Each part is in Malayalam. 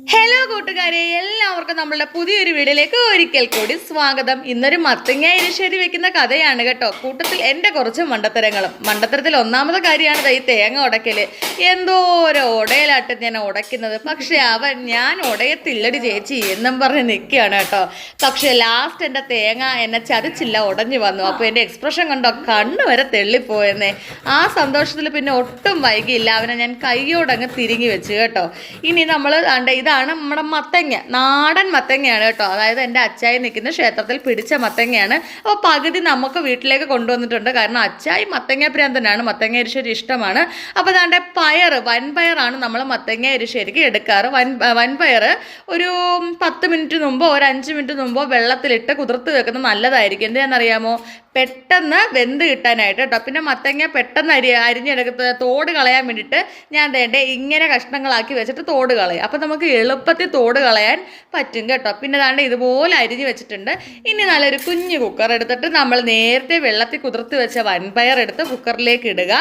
ഹലോ കൂട്ടുകാരെ. എല്ലാവർക്കും നമ്മളുടെ പുതിയൊരു വീഡിയോയിലേക്ക് ഒരിക്കൽ കൂടി സ്വാഗതം. ഇന്നൊരു മത്തങ്ങ എരിശ്ശേരി വെക്കുന്ന കഥയാണ് കേട്ടോ. കൂട്ടത്തിൽ എന്റെ കുറച്ച് മണ്ടത്തരങ്ങളും. മണ്ടത്തരത്തിൽ ഒന്നാമത് കാര്യമാണ് ഈ തേങ്ങ ഉടയ്ക്കൽ എന്തോരോ ഉടയിലാട്ട് ഞാൻ ഉടയ്ക്കുന്നത്. പക്ഷെ അവൻ ഞാൻ ഉടയത്തില്ലടി ചേച്ചി എന്നും പറഞ്ഞ് നിൽക്കുകയാണ് കേട്ടോ. പക്ഷെ ലാസ്റ്റ് എന്റെ തേങ്ങ എന്നെ ചതിച്ചില്ല ഉടഞ്ഞു വന്നു. അപ്പോൾ എന്റെ എക്സ്പ്രഷൻ കണ്ടോ? കണ്ണു വരെ തെള്ളിപ്പോയെന്നേ ആ സന്തോഷത്തിൽ പിന്നെ ഒട്ടും വൈകിയില്ല. അവനെ ഞാൻ കൈയോടങ്ങ് തിരിഞ്ഞു വെച്ചു കേട്ടോ. ഇനി നമ്മൾ കണ്ട ഇതാണ് നമ്മുടെ മത്തങ്ങ. നാടൻ മത്തങ്ങയാണ് കേട്ടോ. അതായത് എന്റെ അച്ചായി നിൽക്കുന്ന ക്ഷേത്രത്തിൽ പിടിച്ച മത്തങ്ങയാണ്. അപ്പോൾ പകുതി നമുക്ക് വീട്ടിലേക്ക് കൊണ്ടുവന്നിട്ടുണ്ട്. കാരണം അച്ചായി മത്തങ്ങ പ്രാന്തനാണ് മത്തങ്ങ എരിശ്ശേരി ഇഷ്ടമാണ്. അപ്പോൾ അതാണ്ട് പയർ വൻപയറാണ് നമ്മൾ മത്തങ്ങ എരിശ്ശേരിക്ക് എടുക്കാറ്. വൻ വൻപയർ ഒരു പത്ത് മിനിറ്റ് മുമ്പോ ഒരു അഞ്ച് മിനിറ്റ് മുമ്പോ വെള്ളത്തിലിട്ട് കുതിർത്ത് വെക്കുന്നത് നല്ലതായിരിക്കും. എന്തിനാണെന്നറിയാമോ? പെട്ടെന്ന് വെന്ത് കിട്ടാനായിട്ട് കേട്ടോ. പിന്നെ മത്തങ്ങ പെട്ടെന്ന് അരി അരിഞ്ഞെടുക്കുന്ന തോട് കളയാൻ വേണ്ടിയിട്ട് ഞാൻ വേണ്ടേ ഇങ്ങനെ കഷ്ണങ്ങളാക്കി വെച്ചിട്ട് തോട് കളയും. അപ്പോൾ നമുക്ക് എളുപ്പത്തിൽ തോട് കളയാൻ പറ്റും കേട്ടോ. പിന്നെ ദാണ്ട് ഇതുപോലെ അരിഞ്ഞ് വെച്ചിട്ടുണ്ട്. ഇനി നല്ലൊരു കുഞ്ഞു കുക്കർ എടുത്തിട്ട് നമ്മൾ നേരത്തെ വെള്ളത്തിൽ കുതിർത്ത് വെച്ച വൻപയർ എടുത്ത് കുക്കറിലേക്ക് ഇടുക.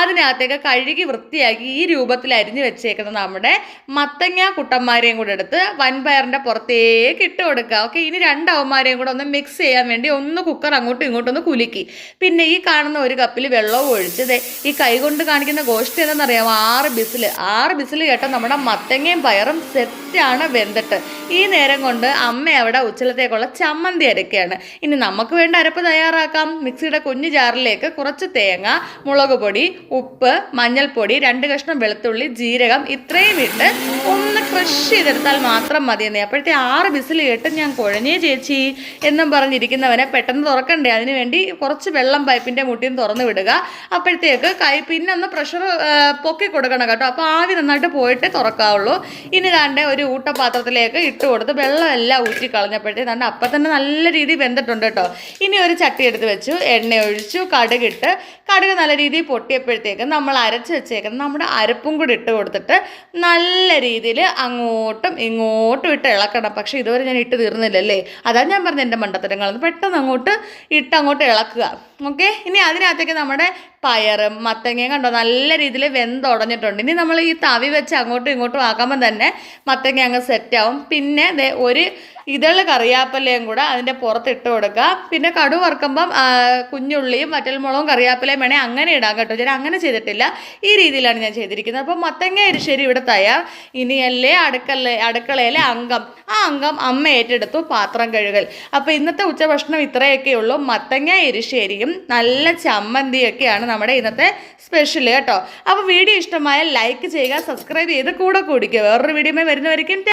അതിനകത്തേക്ക് കഴുകി വൃത്തിയാക്കി ഈ രൂപത്തിൽ അരിഞ്ഞ് വെച്ചേക്കുന്ന നമ്മുടെ മത്തങ്ങ കുട്ടന്മാരെയും കൂടെ എടുത്ത് വൻപയറിന്റെ പുറത്തേക്ക് ഇട്ട് കൊടുക്കുക. ഓക്കെ ഇനി രണ്ട് കൂടെ ഒന്ന് മിക്സ് ചെയ്യാൻ വേണ്ടി ഒന്ന് കുക്കർ അങ്ങോട്ടും ഇങ്ങോട്ടും ഒന്ന് കുലുക്കി. പിന്നെ ഈ കാണുന്ന ഒരു കപ്പിൽ വെള്ളവും ഒഴിച്ച് ദേ ഈ കൈകൊണ്ട് കാണിക്കുന്ന ഗോഷ്ടി എന്താണെന്നറിയാമോ? ആറ് ബിസിൽ ആറ് ബിസിൽ കേട്ട നമ്മുടെ മത്തങ്ങയും പയറും സെറ്റാണ് വെന്തിട്ട്. ഈ നേരം കൊണ്ട് അമ്മ അവിടെ ഉച്ചലത്തേക്കുള്ള ചമ്മന്തി അരക്കുകയാണ് ഇനി നമുക്ക് വേണ്ട അരപ്പ് തയ്യാറാക്കാം. മിക്സിയുടെ കുഞ്ഞു ജാറിലേക്ക് കുറച്ച് തേങ്ങ മുളക് പൊടി ഉപ്പ് മഞ്ഞൾപ്പൊടി രണ്ട് കഷ്ണം വെളുത്തുള്ളി ജീരകം ഇത്രയും ഇട്ട് ഒന്ന് ക്രഷ് ചെയ്തെടുത്താൽ മാത്രം മതിയെന്നേ അപ്പോഴത്തെ ആറ് ബിസിൽ കേട്ട് ഞാൻ കുഴഞ്ഞേ ചേച്ചി എന്നും പറഞ്ഞിരിക്കുന്നവനെ പെട്ടെന്ന് തുറക്കണ്ടേ? അതിന് വേണ്ടി കുറച്ച് വെള്ളം പൈപ്പിന്റെ മുട്ടിയും തുറന്ന് വിടുക. അപ്പോഴത്തേക്ക് കൈ പിന്നെ ഒന്ന് പ്രഷർ പൊക്കി കൊടുക്കണം കേട്ടോ. അപ്പോൾ ആവി നന്നായിട്ട് പോയിട്ട് തുറക്കാവുള്ളൂ. ഇനി താണ്ട് ഒരു ഊട്ടപാത്രത്തിലേക്ക് ഇട്ട് കൊടുത്ത് വെള്ളം എല്ലാം ഊറ്റി കളഞ്ഞപ്പോഴത്തേക്ക് താണ്ട് അപ്പം തന്നെ നല്ല രീതിയിൽ വെന്തിട്ടുണ്ട് കേട്ടോ. ഇനി ഒരു ചട്ടി എടുത്ത് വെച്ചു. എണ്ണ ഒഴിച്ചു കടുകിട്ട്. കടുക് നല്ല രീതിയിൽ പൊട്ടിയപ്പോഴത്തേക്ക് നമ്മൾ അരച്ച് വെച്ചേക്കുന്ന നമ്മുടെ അരപ്പും കൂടി ഇട്ട് കൊടുത്തിട്ട് നല്ല രീതിയിൽ അങ്ങോട്ടും ഇങ്ങോട്ടും ഇട്ട് ഇളക്കണം. പക്ഷേ ഇതുവരെ ഞാൻ ഇട്ട് തീർന്നില്ലല്ലേ? അതാണ് ഞാൻ പറഞ്ഞത് എന്റെ മണ്ടത്തരങ്ങളെന്ന്. പെട്ടെന്ന് അങ്ങോട്ട് ഇട്ട് അങ്ങോട്ട് ഇളക്കുക. ഓക്കെ ഇനി അതിനകത്തേക്ക് നമ്മുടെ പയറും മത്തങ്ങയും കണ്ടോ? നല്ല രീതിയിൽ വെന്തുടഞ്ഞിട്ടുണ്ട് ഇനി നമ്മൾ ഈ തവി വെച്ച് അങ്ങോട്ടും ഇങ്ങോട്ടും ആക്കുമ്പോൾ തന്നെ മത്തങ്ങ അങ്ങ് സെറ്റാവും പിന്നെ ഒരു ഇതൾ കറിയാപ്പലയും കൂടെ അതിന്റെ പുറത്ത് ഇട്ട് കൊടുക്കുക പിന്നെ കടു വറുക്കുമ്പം കുഞ്ഞുള്ളിയും വറ്റൽമുളകും കറിയാപ്പലയും വേണേൽ അങ്ങനെ ഇടാം കേട്ടോ. ഞാൻ അങ്ങനെ ചെയ്തിട്ടില്ല. ഈ രീതിയിലാണ് ഞാൻ ചെയ്തിരിക്കുന്നത്. അപ്പോൾ മത്തങ്ങ എരിശ്ശേരി ഇവിടെ തയ്യാർ. ഇനിയല്ലേ അടുക്കള അടുക്കളയിലെ അംഗം. ആ അംഗം അമ്മ ഏറ്റെടുത്തു പാത്രം കഴുകൽ. അപ്പോൾ ഇന്നത്തെ ഉച്ചഭക്ഷണം ഇത്രയൊക്കെ ഉള്ളൂ. മത്തങ്ങ എരിശ്ശേരിയും നല്ല ചമ്മന്തിയൊക്കെയാണ് നമ്മുടെ ഇന്നത്തെ സ്പെഷ്യൽ കേട്ടോ. അപ്പോൾ വീഡിയോ ഇഷ്ടമായാൽ ലൈക്ക് ചെയ്യുക സബ്സ്ക്രൈബ് ചെയ്ത് കൂടെ കൂടിക്കുക വേറൊരു വീഡിയോ വരുന്നവരിക്കും